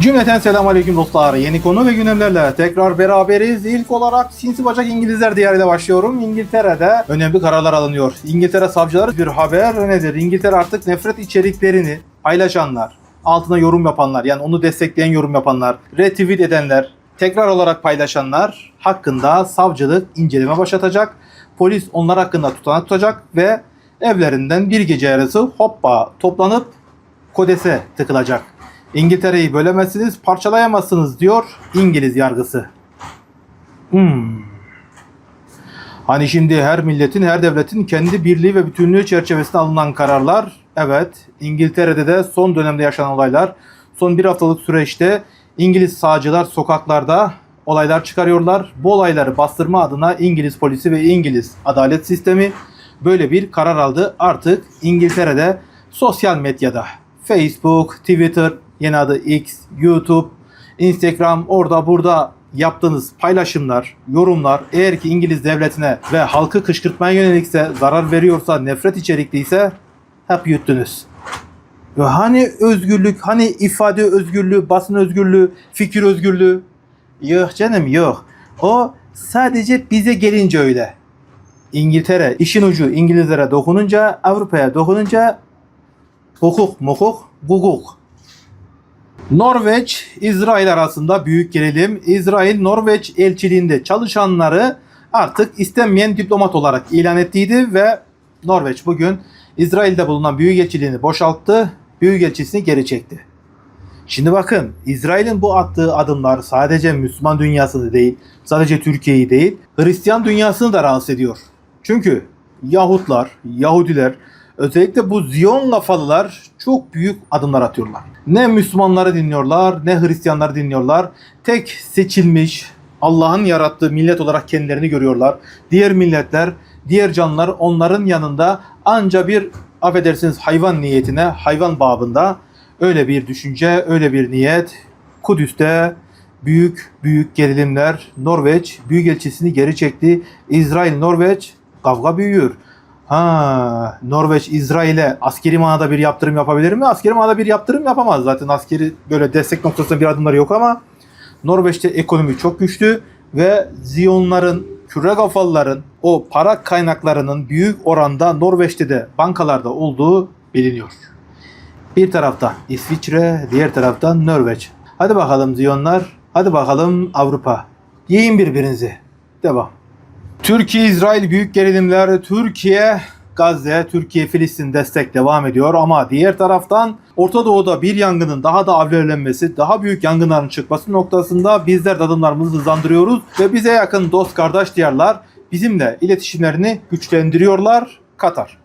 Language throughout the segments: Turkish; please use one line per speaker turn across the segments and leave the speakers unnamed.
Cümleten selamünaleyküm dostlar. Yeni konu ve gündemlerle tekrar beraberiz. İlk olarak sinsi bacak İngilizler diyarıyla başlıyorum. İngiltere'de önemli kararlar alınıyor. İngiltere savcıları bir haber nedir? İngiltere artık nefret içeriklerini paylaşanlar, altına yorum yapanlar, yani onu destekleyen yorum yapanlar, retweet edenler, tekrar olarak paylaşanlar hakkında savcılık inceleme başlatacak. Polis onlar hakkında tutanak tutacak ve evlerinden bir gece yarısı hoppa toplanıp kodese tıkılacak. İngiltere'yi bölemezsiniz, parçalayamazsınız diyor İngiliz yargısı. Hmm. Hani şimdi her milletin, her devletin kendi birliği ve bütünlüğü çerçevesinde alınan kararlar. Evet, İngiltere'de de son dönemde yaşanan olaylar. Son bir haftalık süreçte İngiliz sağcılar sokaklarda olaylar çıkarıyorlar. Bu olayları bastırma adına İngiliz polisi ve İngiliz adalet sistemi böyle bir karar aldı. Artık İngiltere'de sosyal medyada Facebook, Twitter, yeni adı X, YouTube, Instagram orada burada yaptığınız paylaşımlar, yorumlar eğer ki İngiliz devletine ve halkı kışkırtmaya yönelikse, zarar veriyorsa, nefret içerikliyse hep yuttunuz. Ve hani özgürlük, hani ifade özgürlüğü, basın özgürlüğü, fikir özgürlüğü? Yok canım yok. O sadece bize gelince öyle. İngiltere işin ucu İngilizlere dokununca, Avrupa'ya dokununca hukuk, mukuk, guguk. Norveç, İsrail arasında büyük gerilim. İsrail, Norveç elçiliğinde çalışanları artık istenmeyen diplomat olarak ilan ettiydi ve Norveç bugün İsrail'de bulunan büyükelçiliğini boşalttı, büyükelçisini geri çekti. Şimdi bakın İsrail'in bu attığı adımlar sadece Müslüman dünyasını değil, sadece Türkiye'yi değil, Hristiyan dünyasını da rahatsız ediyor. Çünkü Yahutlar, Yahudiler, özellikle bu Ziyon kafalılar çok büyük adımlar atıyorlar. Ne Müslümanları dinliyorlar, ne Hristiyanları dinliyorlar. Tek seçilmiş Allah'ın yarattığı millet olarak kendilerini görüyorlar. Diğer milletler, diğer canlılar onların yanında anca bir affedersiniz hayvan niyetine, hayvan babında öyle bir düşünce, öyle bir niyet. Kudüs'te büyük büyük gerilimler. Norveç büyükelçisini geri çekti. İsrail, Norveç kavga büyüyor. Ha, Norveç İsrail'e askeri manada bir yaptırım yapabilir mi? Askeri manada bir yaptırım yapamaz. Zaten askeri böyle destek noktasında bir adımları yok ama Norveç'te ekonomi çok güçlü ve Ziyonların, küre kafalıların o para kaynaklarının büyük oranda Norveç'te de bankalarda olduğu biliniyor. Bir tarafta İsviçre, diğer tarafta Norveç. Hadi bakalım Ziyonlar, hadi bakalım Avrupa. Yiyin birbirinizi. Devam. Türkiye-İsrail büyük gerilimler, Türkiye Gazze, Türkiye Filistin destek devam ediyor ama diğer taraftan Orta Doğu'da bir yangının daha da alevlenmesi, daha büyük yangınların çıkması noktasında bizler de adımlarımızı hızlandırıyoruz ve bize yakın dost kardeş diyarlar bizimle iletişimlerini güçlendiriyorlar. Katar.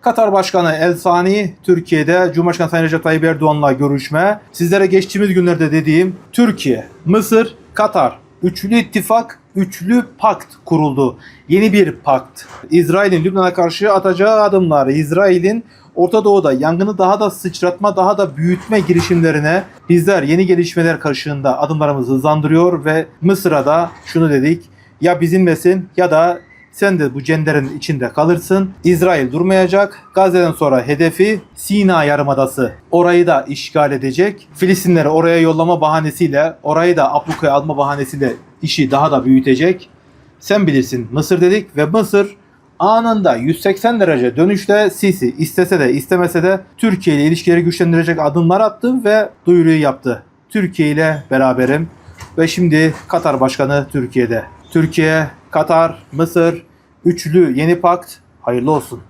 Katar Başkanı El Sani Türkiye'de Cumhurbaşkanı Sayın Recep Tayyip Erdoğan'la görüşme. Sizlere geçtiğimiz günlerde dediğim Türkiye, Mısır, Katar üçlü ittifak, üçlü pakt kuruldu. Yeni bir pakt. İsrail'in Lübnan'a karşı atacağı adımlar, İsrail'in Orta Doğu'da yangını daha da sıçratma, daha da büyütme girişimlerine bizler yeni gelişmeler karşılığında adımlarımızı hızlandırıyor ve Mısır'a da şunu dedik. Ya bizimlesin ya da sen de bu cenderin içinde kalırsın. İsrail durmayacak. Gazze'den sonra hedefi Sina Yarımadası. Orayı da işgal edecek. Filistinleri oraya yollama bahanesiyle, orayı da ablukaya alma bahanesiyle işi daha da büyütecek. Sen bilirsin Mısır dedik ve Mısır anında 180 derece dönüşte Sisi istese de istemese de Türkiye ile ilişkileri güçlendirecek adımlar attı ve duyuruyu yaptı. Türkiye ile beraberim ve şimdi Katar Başkanı Türkiye'de. Türkiye, Katar, Mısır, üçlü yeni pakt hayırlı olsun.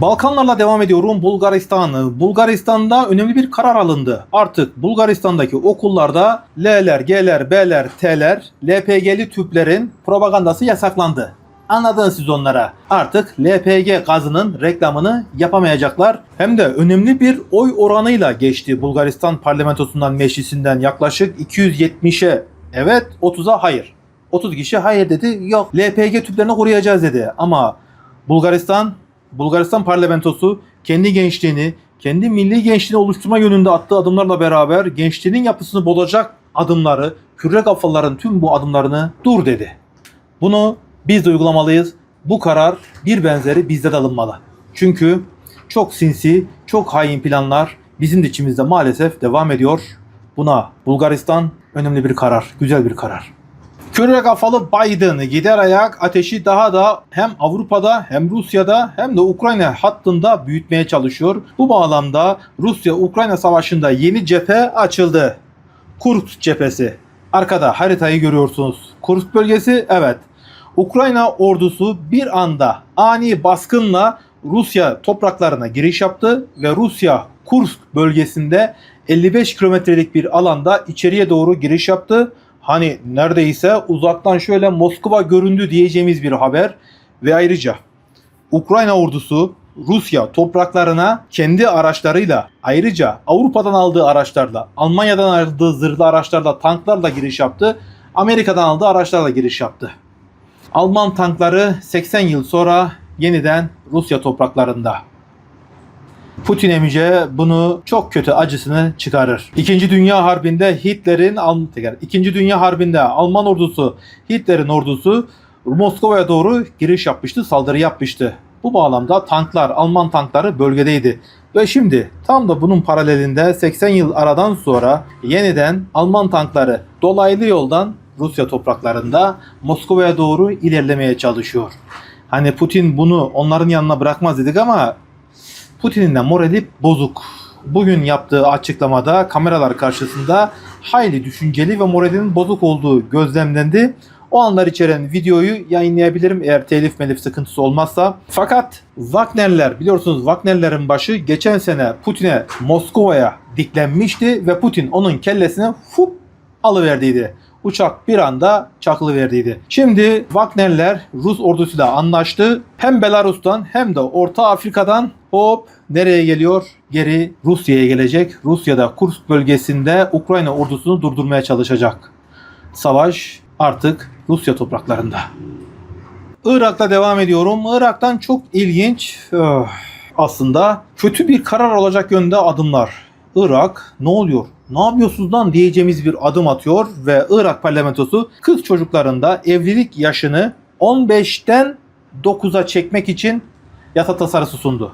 Balkanlarla devam ediyorum. Bulgaristan. Bulgaristan'da önemli bir karar alındı. Artık Bulgaristan'daki okullarda L'ler, G'ler, B'ler, T'ler, LPG'li tüplerin propagandası yasaklandı. Anladınız siz onlara. Artık LPG gazının reklamını yapamayacaklar. Hem de önemli bir oy oranıyla geçti Bulgaristan parlamentosundan meclisinden yaklaşık 270'e evet 30'a hayır. 30 kişi hayır dedi. Yok LPG tüplerini koruyacağız dedi. Ama Bulgaristan Bulgaristan parlamentosu kendi gençliğini, kendi milli gençliğini oluşturma yönünde attığı adımlarla beraber gençliğinin yapısını bozacak adımları, küre kafaların tüm bu adımlarını dur dedi. Bunu biz de uygulamalıyız. Bu karar bir benzeri bizde de alınmalı. Çünkü çok sinsi, çok hain planlar bizim de içimizde maalesef devam ediyor. Buna Bulgaristan önemli bir karar, güzel bir karar. Küre kafalı Biden gider ayak ateşi daha da hem Avrupa'da hem Rusya'da hem de Ukrayna hattında büyütmeye çalışıyor. Bu bağlamda Rusya-Ukrayna savaşında yeni cephe açıldı. Kursk cephesi. Arkada haritayı görüyorsunuz. Kursk bölgesi evet. Ukrayna ordusu bir anda ani baskınla Rusya topraklarına giriş yaptı ve Rusya Kursk bölgesinde 55 kilometrelik bir alanda içeriye doğru giriş yaptı. Hani neredeyse uzaktan şöyle Moskova göründü diyeceğimiz bir haber ve ayrıca Ukrayna ordusu Rusya topraklarına kendi araçlarıyla ayrıca Avrupa'dan aldığı araçlarla, Almanya'dan aldığı zırhlı araçlarla, tanklarla giriş yaptı. Amerika'dan aldığı araçlarla giriş yaptı. Alman tankları 80 yıl sonra yeniden Rusya topraklarında. Putin emice bunu çok kötü acısını çıkarır. İkinci Dünya Harbi'nde Hitler'in tekrar, İkinci Dünya Harbi'nde Alman ordusu Hitler'in ordusu Moskova'ya doğru giriş yapmıştı, saldırı yapmıştı. Bu bağlamda tanklar, Alman tankları bölgedeydi. Ve şimdi tam da bunun paralelinde 80 yıl aradan sonra yeniden Alman tankları dolaylı yoldan Rusya topraklarında Moskova'ya doğru ilerlemeye çalışıyor. Hani Putin bunu onların yanına bırakmaz dedik ama Putin'in de morali bozuk. Bugün yaptığı açıklamada kameralar karşısında hayli düşünceli ve moralinin bozuk olduğu gözlemlendi. O anlar içeren videoyu yayınlayabilirim eğer telif melif sıkıntısı olmazsa. Fakat Wagnerler biliyorsunuz Wagnerlerin başı geçen sene Putin'e Moskova'ya diklenmişti ve Putin onun kellesine fup alıverdiydi. Uçak bir anda çakılı verdiydi. Şimdi Wagnerler Rus ordusuyla anlaştı. Hem Belarus'tan hem de Orta Afrika'dan hop nereye geliyor? Geri Rusya'ya gelecek. Rusya'da Kursk bölgesinde Ukrayna ordusunu durdurmaya çalışacak. Savaş artık Rusya topraklarında. Irak'ta devam ediyorum. Irak'tan çok ilginç öh, aslında kötü bir karar olacak yönde adımlar. Irak ne oluyor? Ne yapıyorsunuz lan diyeceğimiz bir adım atıyor ve Irak parlamentosu kız çocuklarında evlilik yaşını 15'ten 9'a çekmek için yasa tasarısı sundu.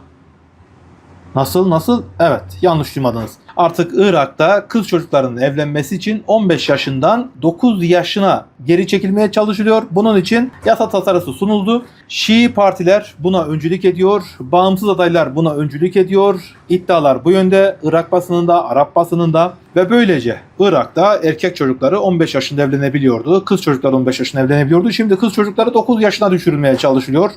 Nasıl nasıl? Evet yanlış duymadınız. Artık Irak'ta kız çocuklarının evlenmesi için 15 yaşından 9 yaşına geri çekilmeye çalışılıyor. Bunun için yasa tasarısı sunuldu. Şii partiler buna öncülük ediyor. Bağımsız adaylar buna öncülük ediyor. İddialar bu yönde Irak basınında, Arap basınında ve böylece Irak'ta erkek çocukları 15 yaşında evlenebiliyordu. Kız çocukları 15 yaşında evlenebiliyordu. Şimdi kız çocukları 9 yaşına düşürülmeye çalışılıyor.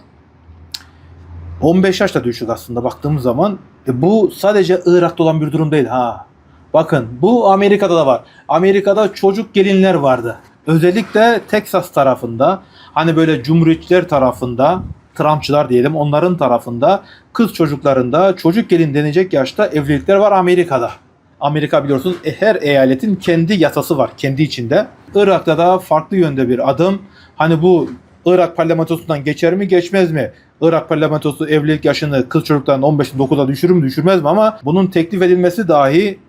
15 yaşta düşük aslında baktığımız zaman. E bu sadece Irak'ta olan bir durum değil ha. Bakın bu Amerika'da da var. Amerika'da çocuk gelinler vardı. Özellikle Texas tarafında hani böyle cumhuriyetçiler tarafında Trumpçılar diyelim onların tarafında kız çocuklarında çocuk gelin denecek yaşta evlilikler var Amerika'da. Amerika biliyorsunuz e, her eyaletin kendi yasası var kendi içinde. Irak'ta da farklı yönde bir adım. Hani bu Irak parlamentosundan geçer mi geçmez mi? Irak parlamentosu evlilik yaşını kız çocukların 15'in 9'a düşürür mü düşürmez mi ama bunun teklif edilmesi dahi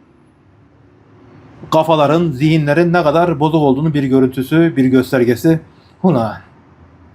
kafaların, zihinlerin ne kadar bozuk olduğunu bir görüntüsü, bir göstergesi. Huna.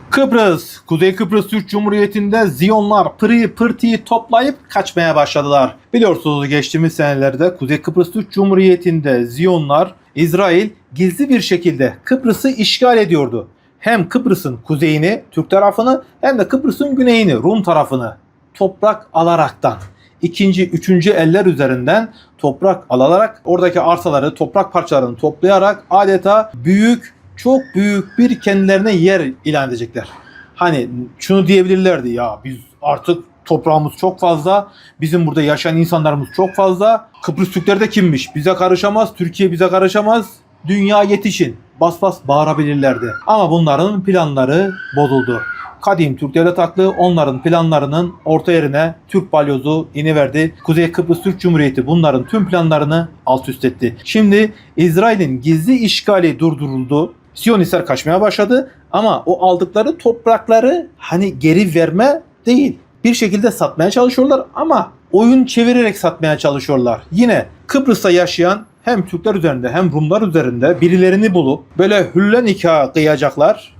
Kıbrıs, Kuzey Kıbrıs Türk Cumhuriyeti'nde Ziyonlar pırıyı pırtıyı toplayıp kaçmaya başladılar. Biliyorsunuz geçtiğimiz senelerde Kuzey Kıbrıs Türk Cumhuriyeti'nde Ziyonlar, İsrail gizli bir şekilde Kıbrıs'ı işgal ediyordu. Hem Kıbrıs'ın kuzeyini, Türk tarafını hem de Kıbrıs'ın güneyini, Rum tarafını toprak alaraktan ikinci, üçüncü eller üzerinden toprak alarak oradaki arsaları, toprak parçalarını toplayarak adeta büyük, çok büyük bir kendilerine yer ilan edecekler. Hani şunu diyebilirlerdi ya biz artık toprağımız çok fazla, bizim burada yaşayan insanlarımız çok fazla. Kıbrıs Türkleri de kimmiş? Bize karışamaz, Türkiye bize karışamaz. Dünya yetişin. Bas bas bağırabilirlerdi. Ama bunların planları bozuldu. Kadim Türk Devlet Aklı onların planlarının orta yerine Türk balyozu iniverdi. Kuzey Kıbrıs Türk Cumhuriyeti bunların tüm planlarını alt üst etti. Şimdi İsrail'in gizli işgali durduruldu. Siyonistler kaçmaya başladı ama o aldıkları toprakları hani geri verme değil. Bir şekilde satmaya çalışıyorlar ama oyun çevirerek satmaya çalışıyorlar. Yine Kıbrıs'ta yaşayan hem Türkler üzerinde hem Rumlar üzerinde birilerini bulup böyle hülle nikahı kıyacaklar.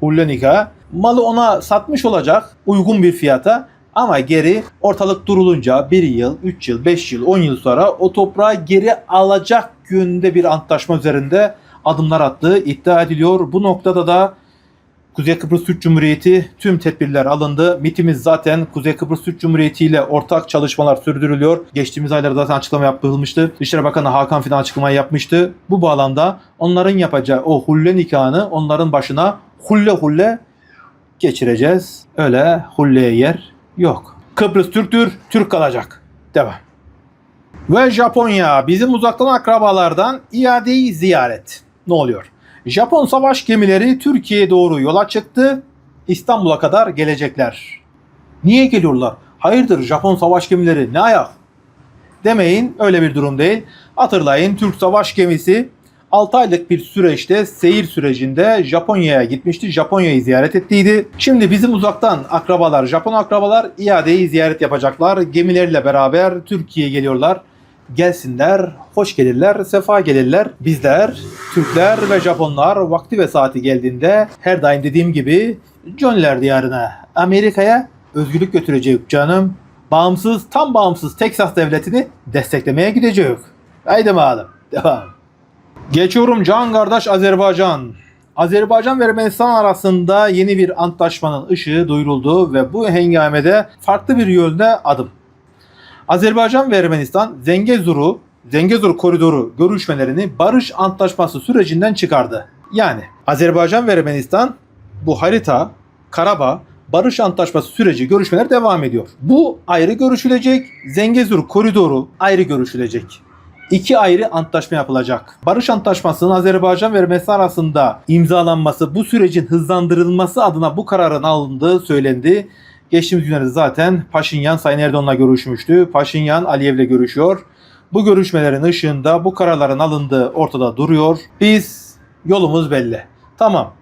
Hulle nikahı. Malı ona satmış olacak uygun bir fiyata. Ama geri ortalık durulunca 1 yıl, 3 yıl, 5 yıl, 10 yıl sonra o toprağı geri alacak yönünde bir antlaşma üzerinde adımlar attığı iddia ediliyor. Bu noktada da Kuzey Kıbrıs Türk Cumhuriyeti tüm tedbirler alındı. MIT'imiz zaten Kuzey Kıbrıs Türk Cumhuriyeti ile ortak çalışmalar sürdürülüyor. Geçtiğimiz aylarda zaten açıklama yapılmıştı. Dışişleri Bakanı Hakan Fidan açıklamayı yapmıştı. Bu bağlamda onların yapacağı o hulle nikahını onların başına hulle hulle geçireceğiz. Öyle hulleye yer yok. Kıbrıs Türktür, Türk kalacak. Devam. Ve Japonya bizim uzaktan akrabalardan iadeyi ziyaret. Ne oluyor? Japon savaş gemileri Türkiye'ye doğru yola çıktı. İstanbul'a kadar gelecekler. Niye geliyorlar? Hayırdır Japon savaş gemileri ne ayak? Demeyin öyle bir durum değil. Hatırlayın Türk savaş gemisi 6 aylık bir süreçte seyir sürecinde Japonya'ya gitmişti. Japonya'yı ziyaret ettiydi. Şimdi bizim uzaktan akrabalar, Japon akrabalar iadeyi ziyaret yapacaklar. Gemileriyle beraber Türkiye'ye geliyorlar. Gelsinler, hoş gelirler, sefa gelirler. Bizler, Türkler ve Japonlar vakti ve saati geldiğinde her daim dediğim gibi Johnny'ler diyarına, Amerika'ya özgürlük götürecek canım. Bağımsız, tam bağımsız Teksas devletini desteklemeye gidecek. Haydi bakalım, devam. Geçiyorum can kardeş Azerbaycan. Azerbaycan ve Ermenistan arasında yeni bir antlaşmanın ışığı duyuruldu ve bu hengamede farklı bir yönde adım. Azerbaycan ve Ermenistan Zengezur'u, Zengezur koridoru görüşmelerini barış antlaşması sürecinden çıkardı. Yani Azerbaycan ve Ermenistan bu harita, Karabağ, barış antlaşması süreci görüşmeler devam ediyor. Bu ayrı görüşülecek, Zengezur koridoru ayrı görüşülecek. İki ayrı antlaşma yapılacak. Barış antlaşmasının Azerbaycan ve Ermenistan arasında imzalanması, bu sürecin hızlandırılması adına bu kararın alındığı söylendi. Geçtiğimiz günlerde zaten Paşinyan Sayın Erdoğan'la görüşmüştü. Paşinyan Aliyev'le görüşüyor. Bu görüşmelerin ışığında bu kararların alındığı ortada duruyor. Biz yolumuz belli. Tamam.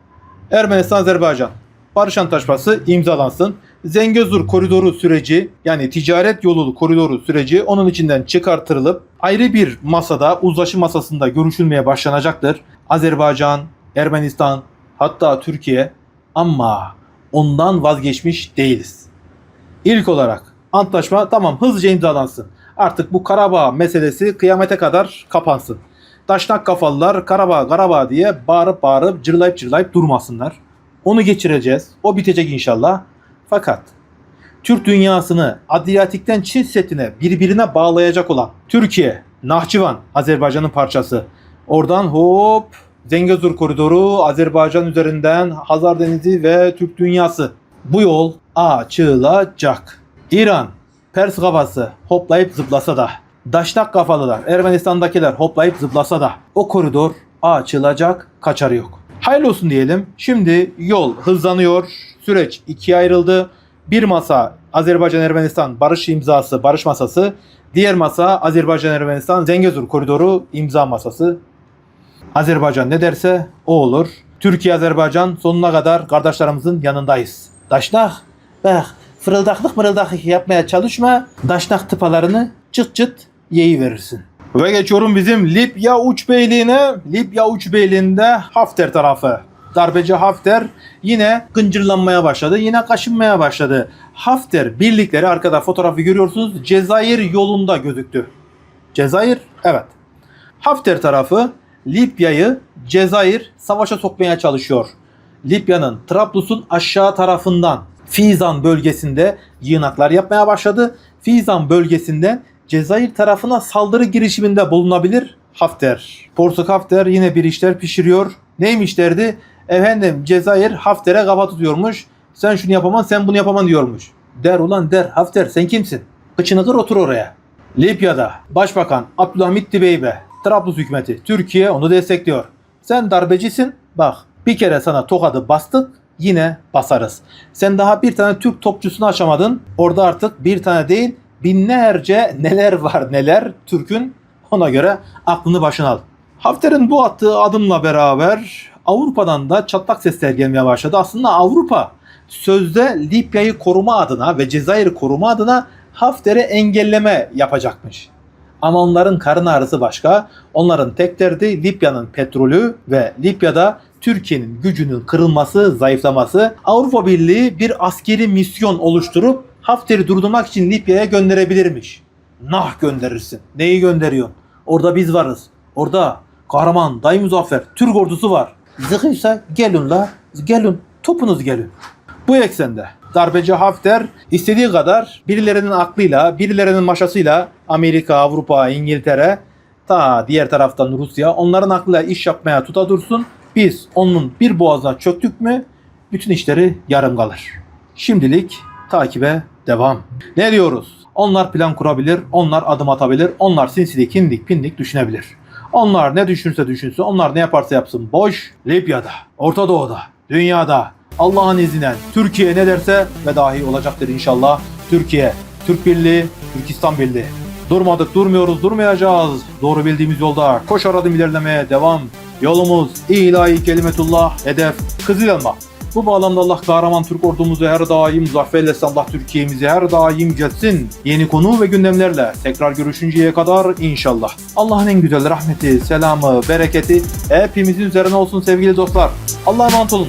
Ermenistan Azerbaycan barış antlaşması imzalansın. Zengezur koridoru süreci yani ticaret yolu koridoru süreci onun içinden çıkartırılıp ayrı bir masada uzlaşı masasında görüşülmeye başlanacaktır. Azerbaycan, Ermenistan hatta Türkiye ama ondan vazgeçmiş değiliz. İlk olarak antlaşma tamam hızlıca imzalansın. Artık bu Karabağ meselesi kıyamete kadar kapansın. Taşnak kafalılar Karabağ Karabağ diye bağırıp bağırıp cırlayıp cırlayıp durmasınlar. Onu geçireceğiz. O bitecek inşallah. Fakat Türk dünyasını Adriyatik'ten Çin Seddi'ne birbirine bağlayacak olan Türkiye, Nahçıvan, Azerbaycan'ın parçası. Oradan hop Zengezur koridoru, Azerbaycan üzerinden Hazar Denizi ve Türk dünyası. Bu yol açılacak. İran, Pers kafası hoplayıp zıplasa da, Daşnak kafalılar, Ermenistan'dakiler hoplayıp zıplasa da o koridor açılacak, kaçarı yok. Hayırlı olsun diyelim. Şimdi yol hızlanıyor. Süreç ikiye ayrıldı. Bir masa Azerbaycan Ermenistan barış imzası, barış masası. Diğer masa Azerbaycan Ermenistan Zengezur koridoru imza masası. Azerbaycan ne derse o olur. Türkiye Azerbaycan sonuna kadar kardeşlerimizin yanındayız. Daşnak bak fırıldaklık mırıldaklık yapmaya çalışma. Daşnak tıpalarını çıt çıt yeyi verirsin. Ve geçiyorum bizim Libya Uç Beyliği'ne. Libya Uç Beyliği'nde Hafter tarafı. Darbeci Hafter yine gıncırlanmaya başladı. Yine kaşınmaya başladı. Hafter birlikleri arkada fotoğrafı görüyorsunuz. Cezayir yolunda gözüktü. Cezayir evet. Hafter tarafı Libya'yı Cezayir savaşa sokmaya çalışıyor. Libya'nın Trablus'un aşağı tarafından Fizan bölgesinde yığınaklar yapmaya başladı. Fizan bölgesinden Cezayir tarafına saldırı girişiminde bulunabilir Hafter. Porsuk Hafter yine bir işler pişiriyor. Neymiş derdi? Efendim Cezayir Hafter'e kafa tutuyormuş. Sen şunu yapaman sen bunu yapaman diyormuş. Der ulan der Hafter sen kimsin? Kıçını kır otur oraya. Libya'da Başbakan Abdülhamit Dibeybe, Trablus hükümeti, Türkiye onu destekliyor. Sen darbecisin, bak bir kere sana tokadı bastık, yine basarız. Sen daha bir tane Türk topçusunu aşamadın, orada artık bir tane değil, binlerce neler var neler Türk'ün, ona göre aklını başına al. Hafter'in bu attığı adımla beraber Avrupa'dan da çatlak sesler gelmeye başladı. Aslında Avrupa sözde Libya'yı koruma adına ve Cezayir'i koruma adına Hafter'e engelleme yapacakmış. Ama onların karın ağrısı başka. Onların tek derdi Libya'nın petrolü ve Libya'da Türkiye'nin gücünün kırılması, zayıflaması. Avrupa Birliği bir askeri misyon oluşturup Hafter'i durdurmak için Libya'ya gönderebilirmiş. Nah gönderirsin. Neyi gönderiyorsun? Orada biz varız. Orada kahraman, dayı muzaffer, Türk ordusu var. Zıkıysa gelin la, gelin, topunuz gelin. Bu eksende darbeci Hafter istediği kadar birilerinin aklıyla, birilerinin maşasıyla Amerika, Avrupa, İngiltere, ta diğer taraftan Rusya onların aklıyla iş yapmaya tuta dursun. Biz onun bir boğazına çöktük mü bütün işleri yarım kalır. Şimdilik takibe devam. Ne diyoruz? Onlar plan kurabilir, onlar adım atabilir, onlar sinsilik, kindik, pindik düşünebilir. Onlar ne düşünse düşünsün, onlar ne yaparsa yapsın boş. Libya'da, Orta Doğu'da, dünyada Allah'ın izniyle Türkiye ne derse ve dahi olacaktır inşallah. Türkiye, Türk Birliği, Türkistan Birliği. Durmadık, durmuyoruz, durmayacağız. Doğru bildiğimiz yolda koşar adım ilerlemeye devam. Yolumuz ilahi kelimetullah, hedef Kızıl. Bu bağlamda Allah kahraman Türk ordumuzu her daim zaferlesin. Allah Türkiye'mizi her daim gelsin. Yeni konu ve gündemlerle tekrar görüşünceye kadar inşallah. Allah'ın en güzel rahmeti, selamı, bereketi hepimizin üzerine olsun sevgili dostlar. Allah'a emanet olun.